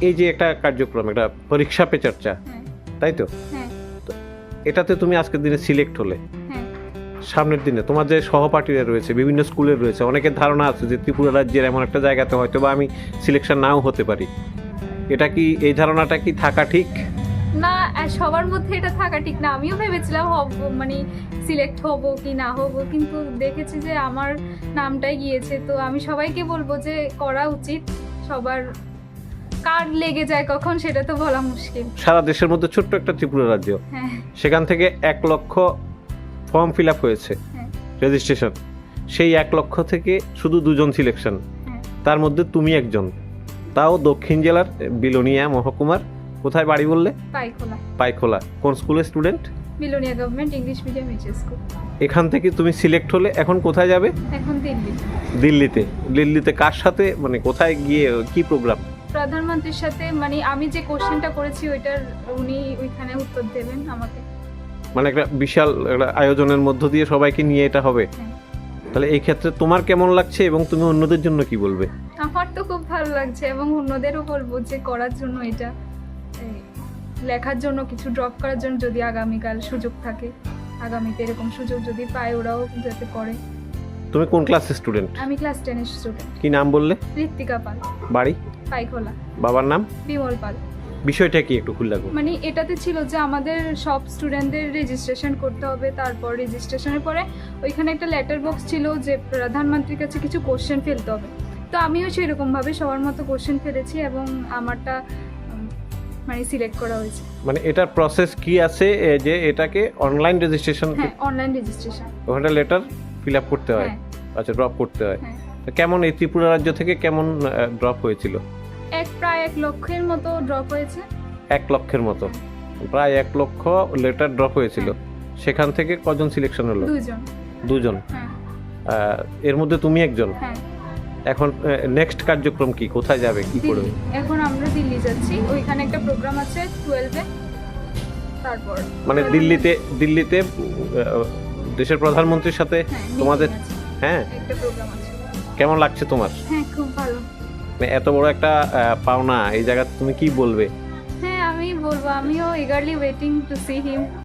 এই যে একটা কার্যক্রম একটা পরীক্ষা পে চর্চা হ্যাঁ। তাই তো? হ্যাঁ। এটাতে তুমি আজকের দিনে সিলেক্ট হলে। হ্যাঁ। সামনের দিনে তোমার যে সহপাঠীরা রয়েছে বিভিন্ন স্কুলে রয়েছে অনেকের ধারণা আছে যে ত্রিপুরা রাজ্যের এমন একটা জায়গাতে হয়তো বা আমি সিলেকশন নাও হতে পারি। এটা কি এই ধারণাটা কি থাকা ঠিক? না সবার মধ্যে এটা থাকা ঠিক না। আমিও ভেবেছিলাম হব মানে সিলেক্ট হব কি না হব কিন্তু দেখেছি যে আমার নামটাই গিয়েছে। তো আমি সবাইকে বলব যে করা উচিত সবার কার লেগে যায় কখন সেটা তো বলা মুশকিল। সারা দেশের মধ্যে ছোট্ট একটা ত্রিপুরা রাজ্য। হ্যাঁ। সেখান থেকে এক লক্ষ ফর্ম ফিল আপ হয়েছে। হ্যাঁ। রেজিস্ট্রেশন। সেই এক লক্ষ থেকে শুধু দুজন সিলেকশন। হ্যাঁ। তার মধ্যে তুমি একজন। তাও দক্ষিণ জেলার বিলোনিয়া মহকুমার। কোথায় বাড়ি বললে? পাইখোলা পাইখোলা কোন স্কুলের student? Belonia government English medium H school. এখান থেকে তুমি সিলেক্ট হলে এখন কোথায় যাবে? এখন দিল্লি দিল্লিতে। দিল্লিতে কার সাথে মানে কোথায় গিয়ে কি প্রোগ্রাম প্রধানমন্ত্রীর সাথে মানে আমি যে কোশ্চেনটা করেছি ওইটার উনি ওইখানে উত্তর দেবেন আমাকে। মানে একটা বিশাল একটা আয়োজনের মধ্য দিয়ে সবাইকে নিয়ে এটা হবে। হ্যাঁ। তাহলে এই ক্ষেত্রে তোমার কেমন লাগছে এবং তুমি অন্যদের জন্য কি বলবে? আমার তো খুব ভালো লাগছে এবং অন্যদেরও বলব যে করার জন্য এটা লেখার জন্য কিছু ড্রপ করার জন্য যদি আগামীকাল সুযোগ থাকে আগামীতে এরকম সুযোগ যদি পায় ওরাও যাতে করে। তুমি কোন ক্লাসের স্টুডেন্ট আমি ক্লাস টেনের স্টুডেন্ট কি নাম বললে? ঋত্বিকা পাল। বাড়ি? পাইখোলা বাবার নাম? বিমল পাল। বিষয়টা কি একটু খুলে রাখো মানে এটাতে ছিল যে আমাদের সব স্টুডেন্টদের রেজিস্ট্রেশন করতে হবে তারপর রেজিস্ট্রেশনের পরে ওইখানে একটা লেটার বক্স ছিল যে প্রধানমন্ত্রীর কাছে কিছু কোশ্চেন ফেলতে হবে। তো আমিও সেরকমভাবে সবার মতো কোশ্চেন ফেলেছি এবং আমারটা মানে সিলেক্ট করা হয়েছে। মানে এটার প্রসেস কি আছে? যে এটাকে অনলাইন রেজিস্ট্রেশন হ্যাঁ অনলাইন রেজিস্ট্রেশন ওখানে লেটার ফিল আপ করতে হয় হ্যাঁ। আচ্ছা ড্রপ করতে হয়। হ্যাঁ। কেমন এই ত্রিপুরা রাজ্য থেকে কেমন ড্রপ হয়েছিল? এক প্রায় এক লক্ষের মতো ড্রপ হয়েছে। এক লক্ষের মতো। প্রায় এক লক্ষ লেটার ড্রপ হয়েছিল। সেখান থেকে কজন সিলেকশন হলো? দুজন। দুজন? হ্যাঁ। এর মধ্যে তুমি একজন? হ্যাঁ। এখন নেক্সট কার্যক্রম কি? কোথায় যাবে? কি করবে? এখন আমরা দিল্লি যাচ্ছি। ওইখানে একটা প্রোগ্রাম আছে টুয়েলভে তারপর মানে দিল্লিতে দিল্লিতে দেশের প্রধানমন্ত্রীর সাথে হ্যাঁ তোমাদের হ্যাঁ? কেমন লাগছে তোমার? হ্যাঁ মানে এত বড় একটা পাওনা এই জায়গাতে তুমি কি বলবে? হ্যাঁ আমি বলব আমিও eagerly waiting to see him